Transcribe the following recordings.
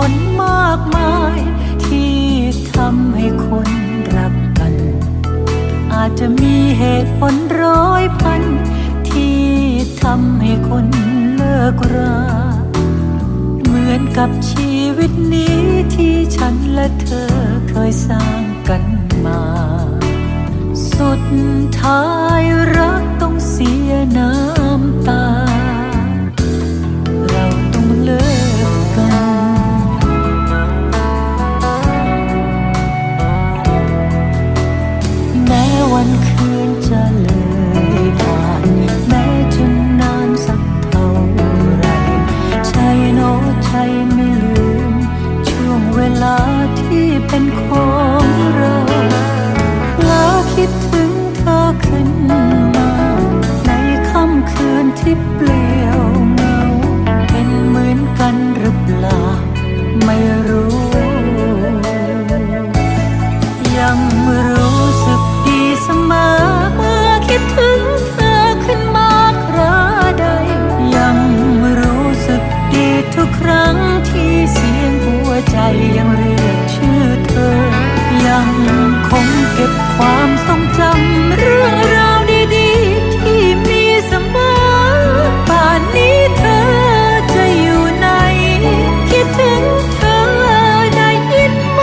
ผลมากมาย ที่ทำให้คนรักกัน อาจจะมีเหตุผลร้อยพัน ที่ทำให้คนเลิกราเหมือนกับชีวิตนี้ที่ฉันและเธอเคยสร้างกันมา สุดท้ายรักต้องเสียน้ำตา บความทรงจำเรื่องราวดีๆ ที่มีเสมอ ป่านนี้เธอจะอยู่ไหน คิดถึงเธอได้ยินไหม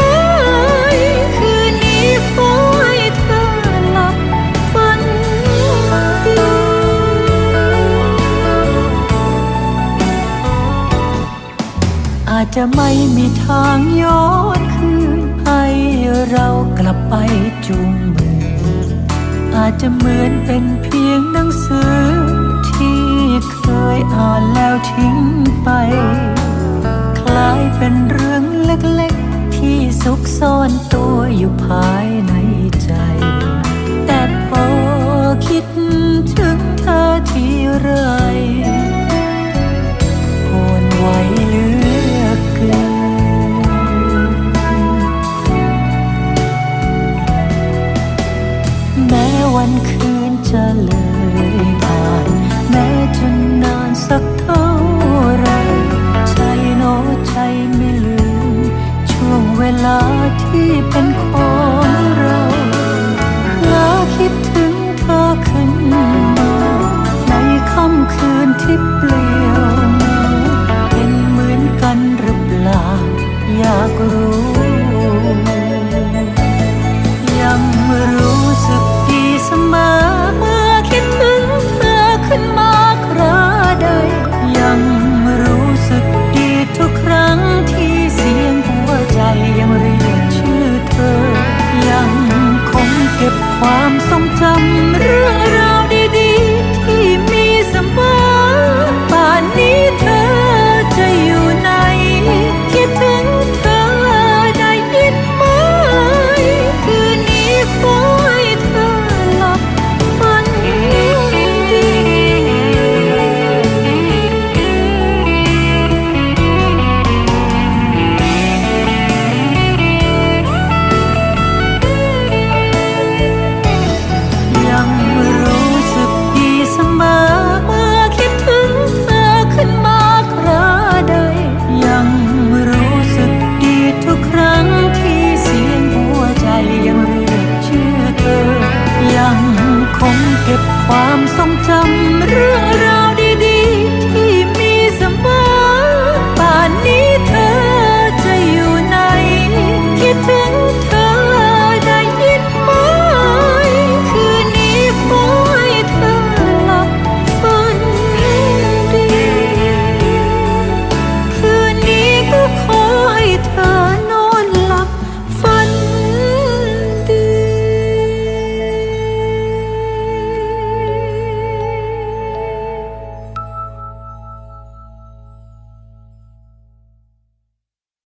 คืนนี้ขอให้เธอหลับฝันดี อาจจะไม่มีทางย้อนคืน ให้เรากลับไปจูงมือ อาจจะเหมือนเป็นเพียงหนังสือ ที่เคยอ่านแล้วทิ้งไป คล้ายเป็นเรื่องเล็กๆ ที่ซุกซ่อนตัวอยู่ภายในใจ แต่พอคิดถึงเธอทีไร วันคืนจะเลยผ่าน แม้จะนานสักเท่าไร ใจโนใจไม่ลืม ช่วงเวลาที่เป็น